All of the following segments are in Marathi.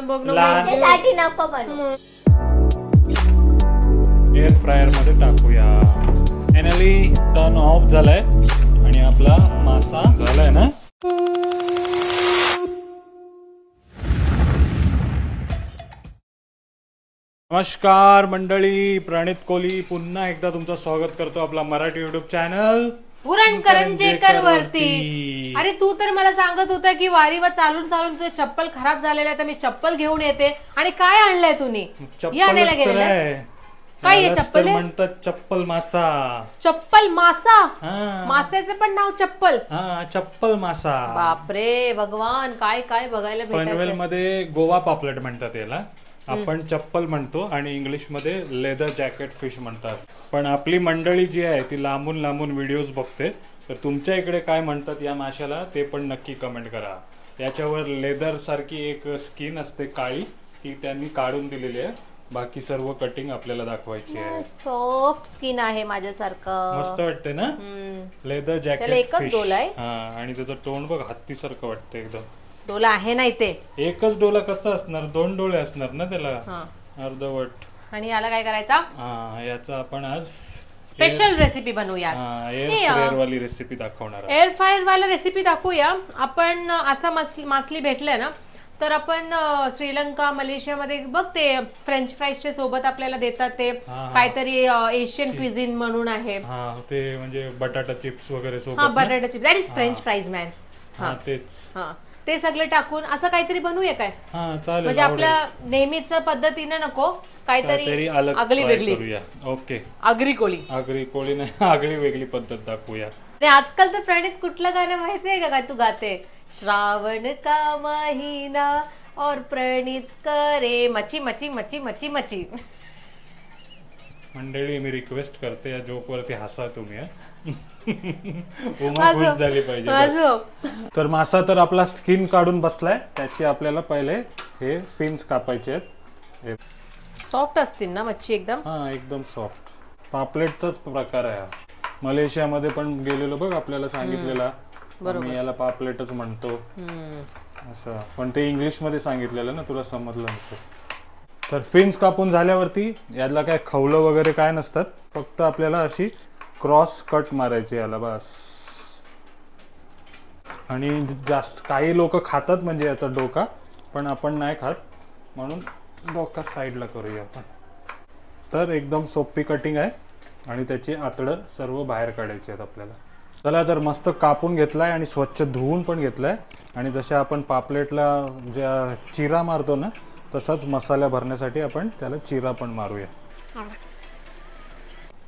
मला बघ लहान- त्यासाठी नको बनवू एअर फ्रायरमध्ये टाकूया. फायनली टर्न ऑफ झालाय. आणि आपला मासा झालाय ना? नमस्कार मंडळी प्रणित कोहली पुन्हा एकदा तुमचं स्वागत करतो आपला मराठी युट्यूब चॅनल पुरण करंजेकर वरती वरती. अरे तू तर मला सांगत होता की वारीवर चालून चालून तुझे चप्पल खराब झालेलं आहे तर मी चप्पल घेऊन येते. आणि काय आणलंय तुम्ही? हे आणायला गेलेलं? आहे. काय आहे चप्पल? आहे? म्हणतात चप्पल मासा. चप्पल मासा? हा. मासाचं पण नाव चप्पल. हा चप्पल मासा. बापरे भगवान काय काय बघायला पनवेल भेटायचं मध्ये गोवा पापलेट म्हणतात याला. आपण चप्पल म्हणतो आणि इंग्लिशमध्ये लेदर जॅकेट फिश म्हणतात. पण आपली मंडळी जी आहे ती लांबून लांबून व्हिडिओज बघते. तर तुमच्या इकडे काय म्हणतात या माशाला ते पण नक्की कमेंट करा. त्याच्यावर लेदर सारखी एक स्किन असते काळी ती त्यांनी काढून दिलेली आहे. बाकी सर्व कटिंग आपल्याला दाखवायची आहे. सॉफ्ट स्किन आहे माझ्यासारखं. मस्त वाटते ना. लेदर त्याला जॅकेट एकच फिश डोला आहे? हा आणि त्याचं तोंड बघ हत्तीसारखं वाटतं एकदम. डोला आहे नाही ते एकच डोला कसा असणार? दोन डोळे असणार ना त्याला? हा. अर्धवट. आणि याला काय करायचा? हा याचा आपण आज स्पेशल रेसिपी बनवूया आज. एअर फ्रायर वाली रेसिपी दाखवणार आहोत. एअर फ्रायर वाला रेसिपी दाखवूया. आपण असा मासली मासली भेटले ना तर आपण अं, श्रीलंका मलेशियामध्ये बघ ते फ्रेंच फ्राईजच्या सोबत आपल्याला देतात ते. हा. काहीतरी एशियन क्विझिन म्हणून आहे. हा ते म्हणजे बटाटा चिप्स वगैरे हा सोबत ना? बटाटा chips. That is French fries man हा. तेच. हा. ते सगळे टाकून असं काहीतरी बनवूया काय? हा चालेल म्हणजे आवडेल. आपल्या नेहमीच पद्धतीने नको काहीतरी काहीतरी अलग आगळी try वेगळी. करूया. ओके. आगरी कोळी. आगरी कोळी नाही आगळी वेगळी पद्धत दाखवूया. आजकाल तर प्रणित कुठलं गाणं माहितीये का? काय तू गाते? श्रावण का महिना? और प्रणित करे. मची मची मची मची मची. मंडळी मी रिक्वेस्ट करते या जोक वरती हसा तुम्ही हं. उमा माझं- खुश झाली पाहिजे माझं. बस. तर मासा तर आपला स्किन काढून बसलाय. त्याची आपल्याला पहिले हे फिन्स कापायचे आहेत. हे सॉफ्ट असतील ना मच्छी एकदम? हा एकदम सॉफ्ट पापलेटचाच प्रकार आहे हा. मलेशियामध्ये पण गेलेलो बघ आपल्याला सांगितलेला. मी याला पापलेटच म्हणतो. हम्म. असं. पण ते इंग्लिशमध्ये सांगितलेलं ना तुला समजलं नसेल. तर फिन्स कापून झाल्यावरती याला काय खवलं वगैरे काय नसतात. फक्त आपल्याला अशी क्रॉस कट मारायची याला बस. आणि जास्त काही लोक खातात म्हणजे याचा डोका पण आपण नाही खात. म्हणून डोका साईडला करूया आपण. तर एकदम सोपी कटिंग आहे. आणि त्याची आतडं सर्व बाहेर काढायची आहेत आपल्याला. चला तर मस्त कापून घेतलाय आणि स्वच्छ धुवून पण घेतलाय. आणि जसे आपण पापलेटला ज्या चिरा मारतो ना तसाच मसाला भरण्यासाठी आपण त्याला चिरा पण मारूया.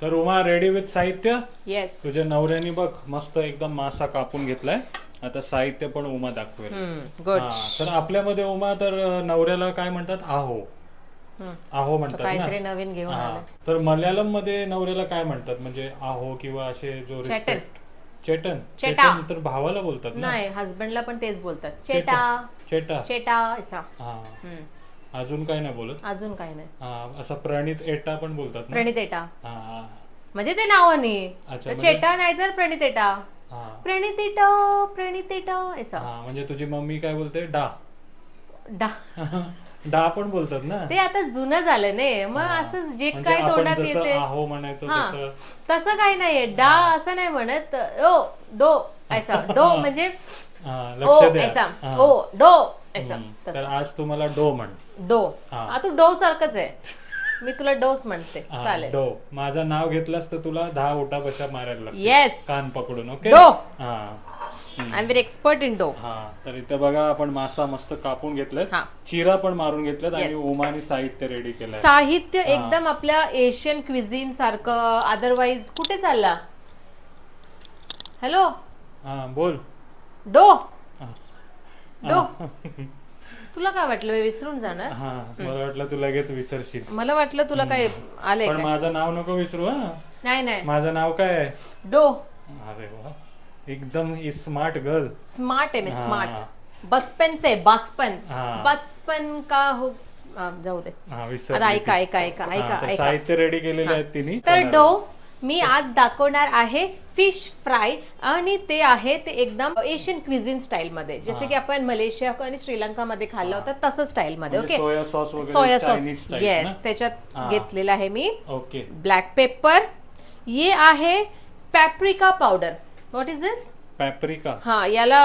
तर उमा रेडी विथ साहित्य? येस तुझ्या नवऱ्याने बघ मस्त एकदम मासा कापून घेतलाय. आता साहित्य पण उमा दाखवेल. गुड हा, तर आपल्यामध्ये उमा तर नवऱ्याला काय म्हणतात? आहो. आहो म्हणतात काहीतरी ना. नवीन घेऊन हा. आलं तर मल्याळममध्ये नवऱ्याला काय म्हणतात? म्हणजे आहो किंवा असे जो रिस्पेक्ट चेटन चेटा. चेटन तर भावाला बोलतात ना. नाही हसबंडला पण तेच बोलतात. चेटा चेटा चेटा असा. हा. हम्म. अजून काय नाही बोलत. अजून काही नाही. हा असा प्रणित एटा पण बोलतात ना? प्रणित एटा. हा हा, म्हणजे ते नावानी अच्छा, तर चेटा नाही तर प्रणित एटा. हा. प्रणित एटा प्रणित एटा असा. हा म्हणजे तुझी मम्मी काय बोलते? डा. डा. डा पण बोलतात ना? ते आता जुनं झालं ने. मग असं जे म्हणजे काय आपण तोंडात जसं येते. आहो म्हणायचं हा. तसं. तसं काही नाहीये. डा असं नाही म्हणत. ओ डो ऐसा. डो म्हणजे हा, ओ लक्ष द्या. ऐसा. हा. ओ डो. तसं. तर आज तुम्हाला डो म्हण. डो. हा. हा तू डो सारखंच आहे. मी तुला डोस म्हणते. हा, चालेल. डो. माझं नाव घेतलंस तर तुला दहा उठा बशा मारायला लागतील. येस कान पकडून ओके डो. हा. I am very expert in dough. हा. तर इथे बघा आपण मासा मस्त कापून घेतलाय हा. चिरा पण मारून घेतल्यात आणि Yes. उमानी साहित्य रेडी केलंय. साहित्य एकदम आपल्या एशियन क्विझिन सारखं अदरवाईज कुठे चालला? हॅलो हा बोल. डो. डो. तुला काय वाटलं? मी विसरून जाणार. हा मला वाटलं तू लगेच विसरशील. मला वाटलं तुला काय आलंय पण काय? माझं नाव नको विसरू हा. नाही नाही. माझं नाव काय आहे? डो. अरे वा. एकदम स्मार्ट गर्ल स्मार्ट आहे मी हा. स्मार्ट बचपन से बचपन हा. बचपन का हो? जाऊ दे. हा विसर आता ऐका ऐका ऐका ऐका ऐका. साहित्य रेडी केलेले आहेत तिने. तर डो. मी आज दाखवणार आहे फिश फ्राय आणि ते आहे ते एकदम एशियन क्विझिन स्टाईल मध्ये. जसे की आपण मलेशिया आणि श्रीलंका मध्ये खाल्लं होतं तसं स्टाईल मध्ये म्हणजे okay soya sauce soya yes? त्याच्यात. घेतलेलं आहे मी. ओके ब्लॅक पेपर ये आहे paprika powder what is this paprika हा याला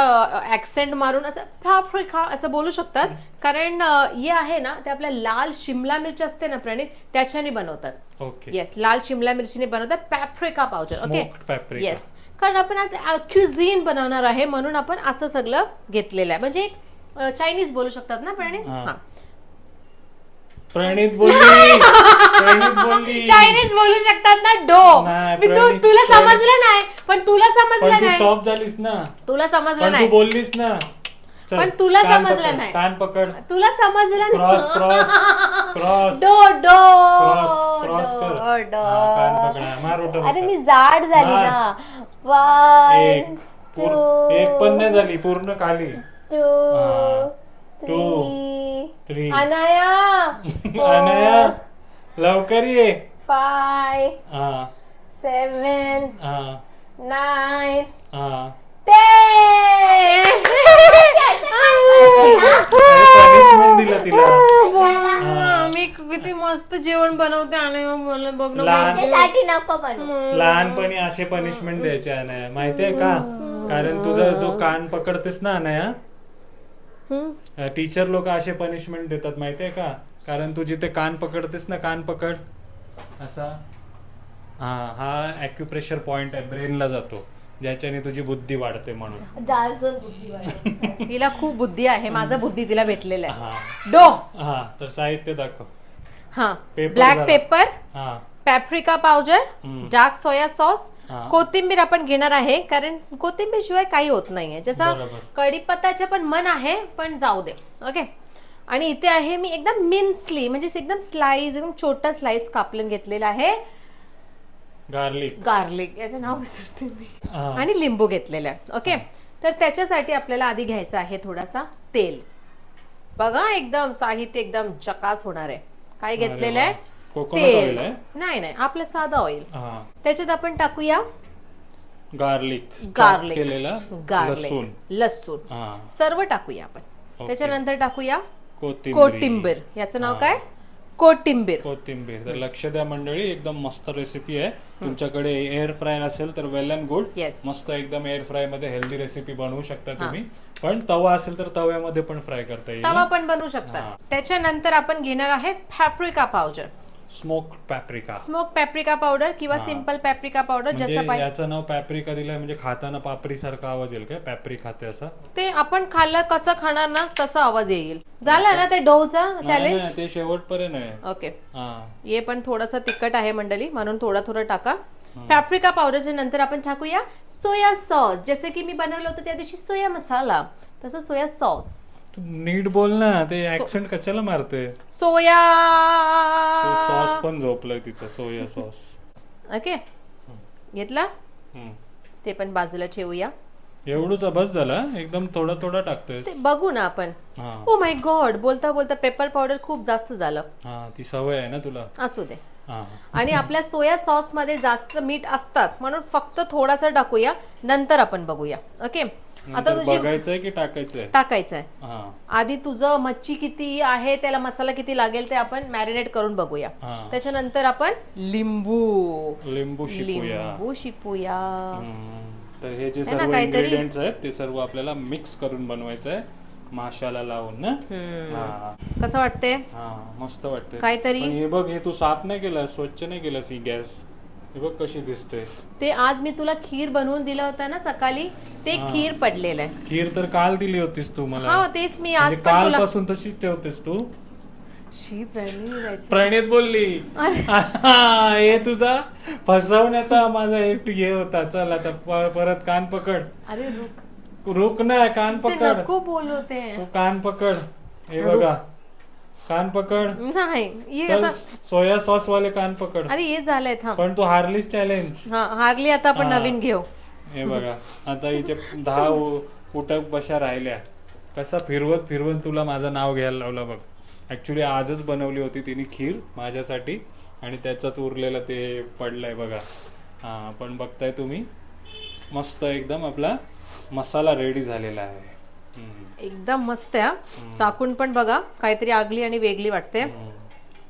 ऍक्सेंट मारून असं पाप्रिका असं बोलू शकतात. कारण हे आहे ना ते आपल्या लाल शिमला मिरची असते ना प्रणित त्याच्याने बनवतात. ओके. येस लाल शिमला मिरचीने बनवतात paprika powder okay paprika. Yes कारण आपण आज क्युझिन बनवणार आहे म्हणून आपण असं सगळं घेतलेलं आहे. म्हणजे चायनीज बोलू शकतात ना प्रणित? हा. हा. प्रणित बोलली. प्रणित बोलली. चायनीज बोलू शकतात ना डो. नाही, मी तू प्रणित- तुला प्रणित- समजलं नाही पण तुला पण समजलं तू नाही. स्टॉप झालीस ना. तुला समजलं पण तू नाही. बोललीस ना. चल, पण तुला कान समजलं पकड, नाही. कान पकड. तुला समजलं क्रॉस नाही क्रॉस क्रॉस डो डो क्रॉस कर. डो. हा, कान पकडा. मार उठव अरे मी जाड झाली मार. ना. वन एक पूर- एक पण नाही झाली पूर्ण खाली. टू हा. Three three Anaya. अनया लवकर ये. फाय हा. सेवन हा. नाईन हा. दिलं तिला. हा. मी किती मस्त जेवण बनवते आणि मला बघ ना. लहानसाठी नको बनवू. लहानपणी असे पनिशमेंट द्यायचे अनया. माहितीये का? कारण तुझा जो कान पकडतेस ना अनया टीचर लोक असे पनिशमेंट देतात माहितीये का? कारण तू जिथे कान पकडतेस ना कान पकड. असा? हा हा अॅक्युप्रेशर पॉइंट आहे ब्रेनला जातो. ज्याच्याने तुझी बुद्धी वाढते म्हणून. तिला खूप बुद्धी आहे माझा बुद्धी तिला भेटलेला आहे. हा. डो! हा तर साहित्य दाखव. हा. Paper black. पेपर हा. Paprika powder. Dark soya sauce. कोथिंबीर आपण घेणार आहे कारण कोथिंबीर शिवाय काही होत नाहीये जसं बरोबर. कढीपत्ताचे पण मन आहे पण जाऊ दे. ओके आणि इथे आहे मी एकदम मिन्सली म्हणजे एकदम स्लाइस एकदम छोटा स्लाइस कापलं घेतलेला आहे. गार्लिक गार्लिक याचं नाव विसरते मी. आणि लिंबू घेतलेला आहे. ओके तर त्याच्यासाठी आपल्याला आधी घ्यायचं आहे थोडासा तेल. बघा एकदम साहित्य एकदम जकास होणार आहे. काय घेतलेलं. आहे? कोकोनट तेल ऑइल आहे? नाही नाही आपलं साधं ऑइल हा. त्याच्यात आपण टाकूया गार्लिक. केलेला गार्लिक लसूण. लसूण. हा. सर्व टाकूया आपण. त्याच्यानंतर टाकूया कोथिंबीर. कोटिंबीर याचं नाव. काय? कोटिंबीर कोथिंबीर. तर लक्ष द्या मंडळी एकदम मस्त रेसिपी आहे. तुमच्याकडे एअर फ्राय असेल तर वेल अँड गुड Yes. मस्त एकदम एअर फ्रायमध्ये हेल्दी रेसिपी बनवू शकता तुम्ही. पण तवा असेल तर तव्यामध्ये पण फ्राय करता येईल तवा पण बनवू शकतात हा. त्याच्यानंतर आपण घेणार आहे paprika powder smoke paprika smoke paprika powder किंवा हा. सिंपल पॅप्रिका पावडर जसं म्हणजे पाहिजे. याचं नाव पॅप्रिका दिलंय म्हणजे खाताना पापरी सारखा आवाज येईल काय? पॅप्री खाते असा? ते आपण खाल्लं कसं खाणार ना तसा आवाज येईल. झाला ना ते डोचा नाही, चॅलेंज नाही, ते शेवटपर्यंत आहे. ओके हा. हे पण थोडंसं तिखट आहे मंडळी म्हणून थोडं थोडं टाका पॅप्रिका पावडरच्या नंतर आपण टाकूया सोया सॉस जसे की मी बनवलं होतं त्या दिवशी सोया मसाला तसं सोया सॉस तू नीट बोल ना ते ऍक्सेंट कशाला मारते सोया पण झोपलाय तिचं सोया सॉस. ओके. घेतला? हम्म. ते पण बाजूला ठेवूया. एवढंच बस झाला एकदम थोडा थोडा टाकतोयस. ते बघू ना आपण. हा. ओ माय गॉड बोलता बोलता पेपर पावडर खूप जास्त झालं. हा ती सवय आहे ना तुला? असू दे. हा. आणि आपल्या सोया सॉसमध्ये जास्त मीठ असतात म्हणून फक्त थोडासा टाकूया नंतर आपण बघूया. ओके? आता तुझी बघायचंय की टाकायचंय? टाकायचं आहे हा. आधी तुझं मच्छी किती आहे त्याला मसाला किती लागेल ते आपण मॅरिनेट करून बघूया. त्याच्यानंतर आपण लिंबू. लिंबू लिंबू शिपूया. तर हे जे सर्व काहीतरी? इन्ग्रेडियंट्स आहेत ते सर्व आपल्याला मिक्स करून बनवायचं आहे माशाला लावून ना कसं वाटते हा मस्त वाटते काहीतरी- हे बघ हे तू साफ नाही केलं स्वच्छ नाही केलंस ही गॅस. बघ कशी दिसते. ते आज मी तुला खीर बनवून दिला होता ना सकाळी ते खीर पडलेलं आहे. खीर तर काल दिली होतीस तू मला. हा तेच मी आज म्हणजे पण तुला कालपासून तशीच ठेवतेस तू. शी प्रणीत. प्रणित बोलली. हा, तुझा फसवण्याचा माझा एक हे होता. चल आता प- परत कान पकड. अरे रुक. रुक ना कान ते पकड. नको बोलू ते. तू कान पकड. हे बघा. कान पकड. नाही ये चल आता. सोया सॉस वाले कान पकड. अरे हे झालंय थांब पण तू हारलीस चॅलेंज. हा हारली आता आपण हा. नवीन घेऊ. हे बघा आता हिचे दहा उ- उटक बशा राहिल्या. कसा फिरवत फिरवत तुला माझं नाव घ्यायला लावलं बघ. ऍक्च्युली आजच बनवली होती तिने खीर माझ्यासाठी आणि त्याचाच उरलेलं ते पडलंय बघा. हा पण बघताय तुम्ही मस्त एकदम आपला मसाला रेडी झालेला आहे. एकदम मस्त आहे. चाकून पण बघा काहीतरी आगली आणि वेगळी वाटते.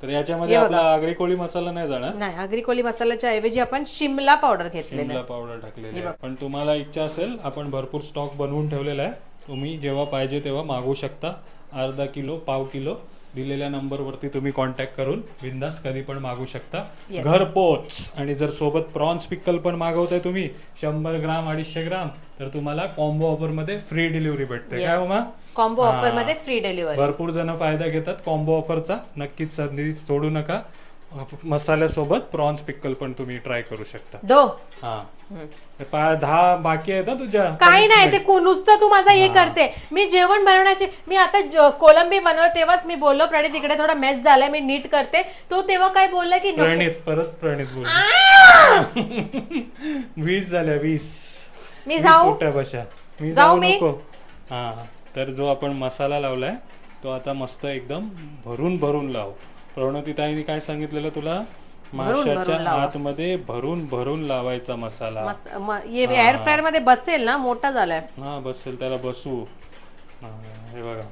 तर याच्यामध्ये. आपला आगरी कोळी मसाला नाही जाणार? नाही आगरी कोली मसाल्याच्या ऐवजी आपण शिमला पावडर घेतलेला पावडर टाकलेली आहे. पण तुम्हाला इच्छा असेल आपण भरपूर स्टॉक बनवून ठेवलेला आहे. तुम्ही जेव्हा पाहिजे तेव्हा मागवू शकता. अर्धा किलो पाव किलो. दिलेल्या नंबरवरती तुम्ही कॉन्टॅक्ट करून बिंदास कधी पण मागू शकता. घर पोच. आणि जर सोबत प्रॉन्स पिकल पण मागवताय तुम्ही शंभर ग्राम अडीचशे ग्राम तर तुम्हाला कॉम्बो ऑफरमध्ये फ्री डिलिव्हरी भेटते. काय उमा? कॉम्बो. ऑफरमध्ये फ्री डिलिव्हरी भरपूर जण फायदा घेतात कॉम्बो ऑफरचा नक्कीच संधी सोडू नका. मसाल्यासोबत प्रॉन्स पिक्कल पण तुम्ही ट्राय करू शकता. डो हा. पा- दहा बाकी आहेत हा तुझ्या? काही नाही ते कु- नुसतं तू माझा हे करते. मी जेवण बनवण्याचे मी आता ज- कोलंबी बनव तेव्हाच मी बोललो प्रणित तिकडे थोडा मेस झालाय मी नीट करते. तो तेव्हा काय बोलला की नको. प्रणित परत प्रणित बोल वीस झाल्या वीस. मी वीस जाऊ? बशा. मी जाऊ जाऊ मी? नको. हा. तर जो आपण मसाला लावलाय तो आता मस्त एकदम भरून भरून लाव. प्रणोती ताईने काय सांगितलेलं तुला? माशाच्या. आतमध्ये भरून भरून लावायचा मसाला. एअर फ्रायरमध्ये बसेल ना मोठा झालाय. हा बसेल त्याला बसू. हा, बघा.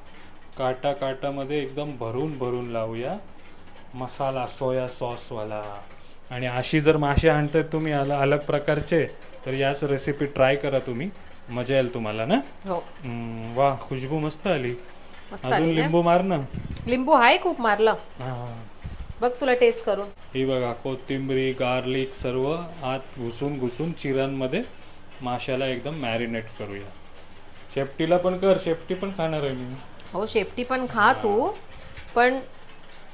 काटा काटामध्ये एकदम भरून भरून लावूया. मसाला सोया सॉसवाला. आणि अशी जर मासे आणतायत तुम्ही अल अलग प्रकारचे तर याच रेसिपी ट्राय करा तुम्ही. मजा येईल तुम्हाला ना? हो. वा खुशबू मस्त आली. मस्त अजून आली ना? लिंबू मार ना लिंबू हाय खूप मारलं. हा. बघ तुला टेस्ट करून. ही बघा कोथिंबरी गार्लिक सर्व आत घुसून घुसून चिरांमध्ये माशाला एकदम मॅरिनेट करूया. शेपटीला पण कर शेपटी पण खाणार आहे मी. हो शेपटी पण खा तू. पण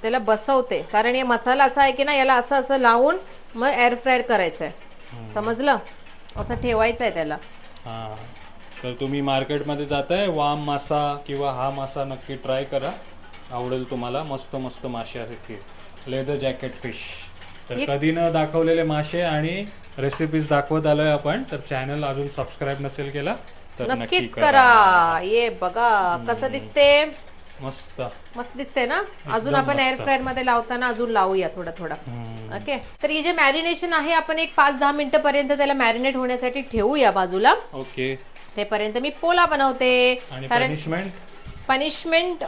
त्याला बसवते. कारण हे मसाला असा आहे की ना याला असं असं लावून मग एअर फ्रायर करायचं आहे समजलं? असं ठेवायचं आहे त्याला. हा. तर तुम्ही मार्केटमध्ये जाताय वाम मासा किंवा हा मासा नक्की ट्राय करा. आवडेल तुम्हाला. मस्त मस्त मासे आहेत लेदर जॅकेट फिश तर कधी न दाखवलेले मासे आणि रेसिपीज दाखवत आलोय आपण तर चॅनल अजून सबस्क्राईब नसेल केला तर नक्की नक्कीच करा. ये बघा कसं दिसते? मस्त. मस्त दिसते ना? अजून आपण एअर फ्रायरमध्ये लावताना अजून लावूया थोडा थोडा. ओके तर ही जे मॅरिनेशन आहे आपण एक पाच दहा मिनिटं पर्यंत त्याला मॅरिनेट होण्यासाठी ठेवूया बाजूला. ओके तेपर्यंत मी पोला बनवते. आणि कारण पनिशमेंट पनिशमेंट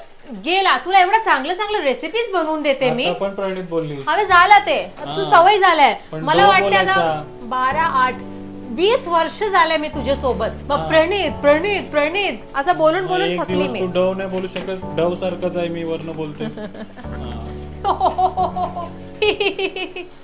गेला. तुला एवढं चांगलं चांगलं रेसिपीज बनवून देते मी. आता पण प्रणित बोलली. अगं झालं ते. तू सवय झालाय. पण मला डो वाटतं ना बोलायचा. बारा आठ वीस वर्ष झाले मी तुझ्या सोबत मग प्रणित प्रणित प्रणित. असं बोलून बोलून एक थकली दिवस मी. तू डव नाही बोलू शकत डव सारखंच आहे मी वर्ण बोलते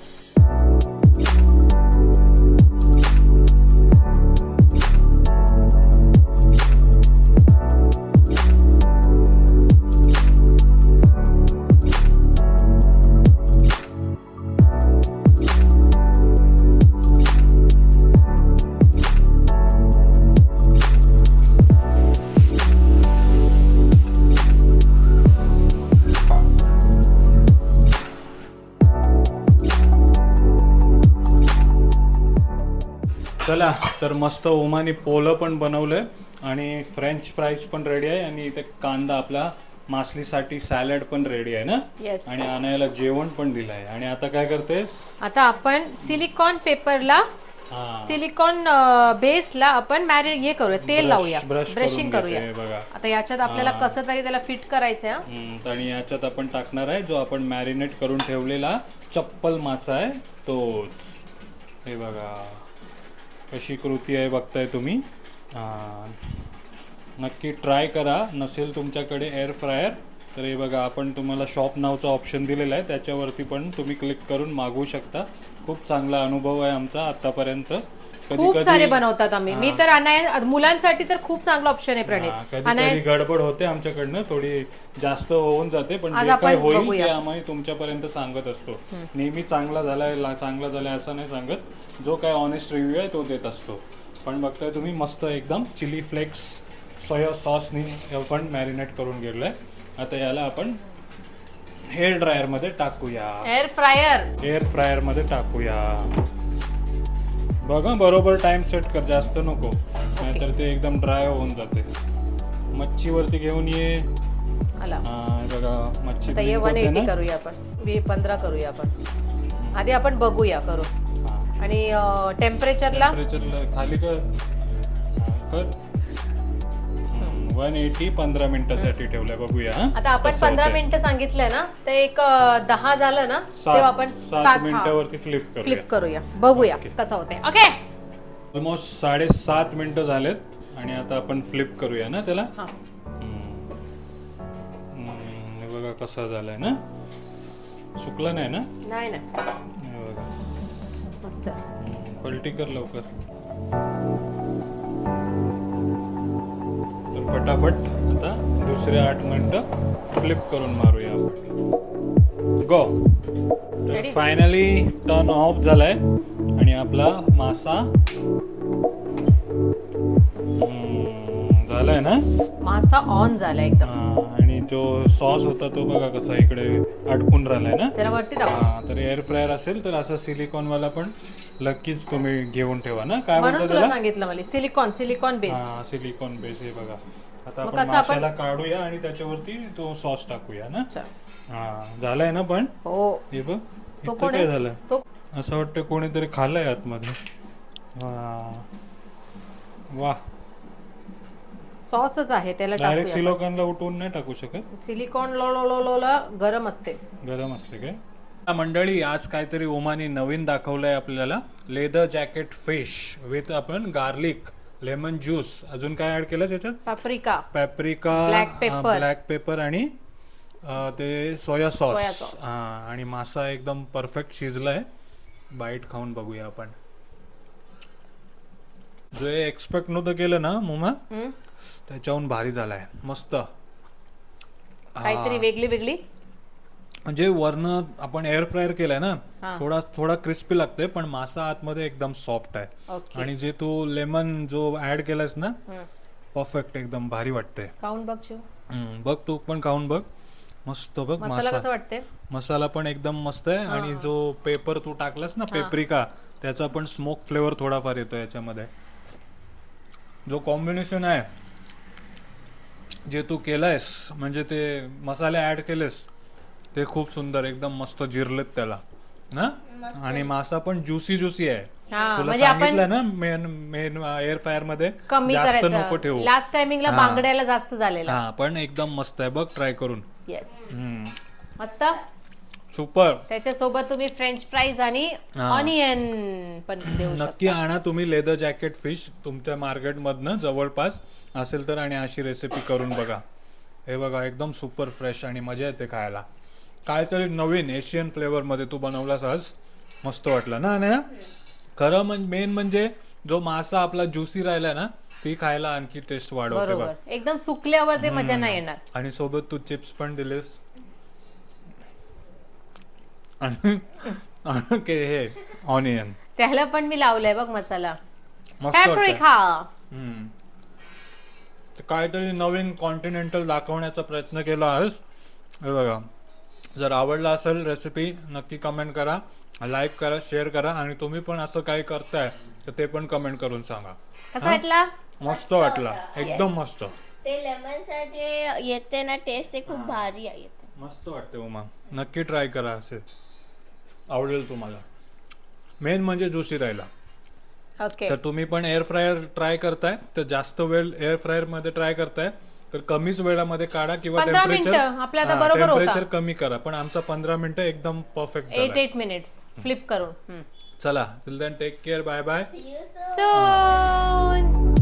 चला तर मस्त ओमानी पोलं पण बनवलंय आणि फ्रेंच फ्राईज पण रेडी आहे आणि इथे कांदा आपला मासलीसाठी सॅलड पण रेडी आहे ना? येस आणि आणायला जेवण पण दिलंय. आणि आता काय करतेस? आता आपण सिलिकॉन पेपरला हा. सिलिकॉन बेसला आपण मॅरि हे करूया तेल Brush- लावूया brush ब्रशिंग करून करूया घेते, बघा. आता याच्यात आपल्याला कसं तरी त्याला फिट करायचं आहे हम्म, आणि याच्यात आपण टाकणार आहे जो आपण मॅरिनेट करून ठेवलेला चप्पल मासा आहे तोच. हे बघा. कशी कृती आहे बघताय तुम्ही. नक्की ट्राय करा. नसेल तुमच्याकडे एअर फ्रायर तर हे बघा आपण तुम्हाला शॉप नावचा ऑप्शन दिलेला आहे. त्याच्यावरती पण तुम्ही क्लिक करून मागवू शकता. खूप चांगला अनुभव आहे आमचा आत्तापर्यंत खूप सारे बनवतात आम्ही. मी तर अनाय मुलांसाठी तर खूप चांगला ऑप्शन आहे प्रणित. अनाय गडबड होते आमच्याकडनं थोडी जास्त होऊन जाते पण जे काय होईल. ते आम्ही तुमच्यापर्यंत सांगत असतो. नेहमी चांगला झालाय चांगला झालाय असं नाही सांगत. जो काय ऑनेस्ट रिव्ह्यू आहे तो देत असतो. पण बघताय तुम्ही मस्त एकदम चिली फ्लेक्स सोया सॉसनी आपण मॅरिनेट करून गेलोय आता याला आपण हेअर ड्रायरमध्ये टाकूया. एअर फ्रायर एअर फ्रायरमध्ये टाकूया. बघा बरोबर टाइम सेट कर जास्त नको. नाहीतर ते एकदम ड्राय होऊन जाते. मच्छीवरती घेऊन ये. आला. हा, बघा मच्छी आता वन होते एटी ना? करूया आपण. वी पंधरा करूया आपण. आधी आपण बघूया करू. हा. आणि टेम्परेचरला टेम्परेचरला खाली कर. कर. वन एटी पंधरा मिनिटासाठी ठेवलंय बघूया हा. आता आपण कसं पंधरा होतंय. मिनिटं सांगितलंय ना ते एक अं, दहा झालं ना तेव्हा आपण सात मिनिटावरती फ्लिप करूया. फ्लिप करूया. बघूया Okay. कसं होतंय. ओके ऑलमोस्ट साडेसात मिनिटं झालेत आणि आता आपण फ्लिप करूया ना त्याला? हा. हम्म. हम्म, हे बघा कसा झालाय ना? सुकला नाही ना? नाही ना हे बघा. मस्त. पलटी कर लवकर. फटाफट आता दुसरे आठ मिनिटं फ्लिप करून मारूया आपण. गो तर? फायनली टर्न ऑफ झालाय. आणि आपला मासा. झालाय ना? मासा ऑन झाला एकदम. आणि जो सॉस होता तो बघा कसा इकडे अडकून राहिलाय ना? त्याला वरती तर एअर फ्रायर असेल तर असं सिलिकॉन वाला पण नक्कीच तुम्ही घेऊन ठेवा ना. काय म्हणून म्हणतात तुला त्याला? सांगितलं मला सिलिकॉन सिलिकॉन बेस हा सिलिकॉन बेस हे बघा. आता मग आपण कसं आपण- माशाला काढूया आणि त्याच्यावरती तो सॉस टाकूया ना? अच्छा. हा झालाय ना पण? हो. हे बघ तो इथं कोण काय आहे? झालं? तो असं वाटतं कोणीतरी खाल्लंय आतमध्ये. वा. वा. सॉसच आहे त्याला डायरेक्ट टाकूया सिलिकॉनला उठवून नाही टाकू शकत? सिलिकॉन लो लो लो लो ला गरम असते. गरम असते काय? मंडळी आज काहीतरी ओमानी नवीन दाखवलंय आपल्याला. लेदर जॅकेट फिश विथ आपण गार्लिक लेमन ज्यूस अजून काय ऍड केलं याच्यात? Paprika paprika Black pepper. Black pepper आणि अं, ते सोया Soya सॉस sauce. हा आणि मासा एकदम परफेक्ट शिजलाय. बाईट खाऊन बघूया आपण. जो एक्सपेक्ट नव्हतं केलं ना मुमा? हम्म? त्याच्याहून भारी झालाय. मस्त. काहीतरी वेगळी वेगळी म्हणजे वरन आपण एअर फ्रायर केलाय ना. थोडा थोडा क्रिस्पी लागतोय पण मासा आतमध्ये एकदम सॉफ्ट आहे. आणि जे तू लेमन जो ऍड केलायस ना. परफेक्ट एकदम भारी खाऊन बघ तू पण खाऊन बघ. मस्त बघ मसाला मासा. कसं वाटते मसाला पण एकदम मस्त आहे. आणि जो पेपर तू टाकलास ना पेप्रिका त्याचा पण स्मोक फ्लेवर थोडाफार येतो याच्यामध्ये. जो कॉम्बिनेशन आहे जे तू केलंयस म्हणजे ते मसाले ऍड केलेस ते खूप सुंदर एकदम मस्त जिरलेत त्याला. ना आणि मासा पण ज्युसी ज्युसी आहे. हा, तुला म्हणजे आपण- सांगितलं ना मेन मेन एअर फ्रायरमध्ये कमी जास्त नको ठेवू. लास्ट टायमिंगला बांगड्याला जास्त झालेला. हा पण एकदम मस्त आहे बघ ट्राय करून. येस. मस्त? सुपर त्याच्यासोबत तुम्ही फ्रेंच फ्राईज आणि. ऑनियन पण देऊ नक्की आणा तुम्ही लेदर जॅकेट फिश तुमच्या मार्केटमधनं जवळपास असेल तर आणि अशी रेसिपी करून बघा. हे बघा एकदम सुपर फ्रेश आणि मजा येते खायला. काहीतरी नवीन एशियन फ्लेवरमध्ये तू बनवलास आज मस्त वाटलं ना ना खरं म्हणजे मेन म्हणजे जो मासा आपला ज्युसी राहिला ना ती खायला आणखी टेस्ट वाढवते बघ. बरोबर. एकदम सुकल्यावर ते मजा नाही येणार. आणि सोबत तू चिप्स पण दिलेस. आणि आणि के हे ऑनियन त्याला पण मी लावलंय बघ मसाला. मस्त वाटतं. पॅप्रिका हम्म. तर काहीतरी नवीन कॉन्टिनेंटल दाखवण्याचा प्रयत्न केला आहेस. हे बघा. जर आवडला असेल रेसिपी नक्की कमेंट करा लाईक करा शेअर करा आणि तुम्ही पण असं काही करताय तर ते पण कमेंट करून सांगा. कसा वाटला? मस्त वाटला. एकदम मस्त. ते लेमनचं जे येते ना टेस्ट ते खूप भारी येते. मस्त वाटते उमा. नक्की ट्राय करा असे. आवडेल तुम्हाला. मेन म्हणजे ज्युसी राहिला. ओके तर तुम्ही पण एअर फ्रायर ट्राय करताय तर जास्त वेळ एअर फ्रायरमध्ये ट्राय करताय. तर कमीच वेळामध्ये काढा किंवा 15 टेम्परेचर मिनिटं, आपलं आता बरोबर होता. टेम्परेचर कमी करा. पण आमचा पंधरा मिनिटं एकदम परफेक्ट एट झाला एट मिनिट्स फ्लिप करून. चला. Till then take care bye bye. सोन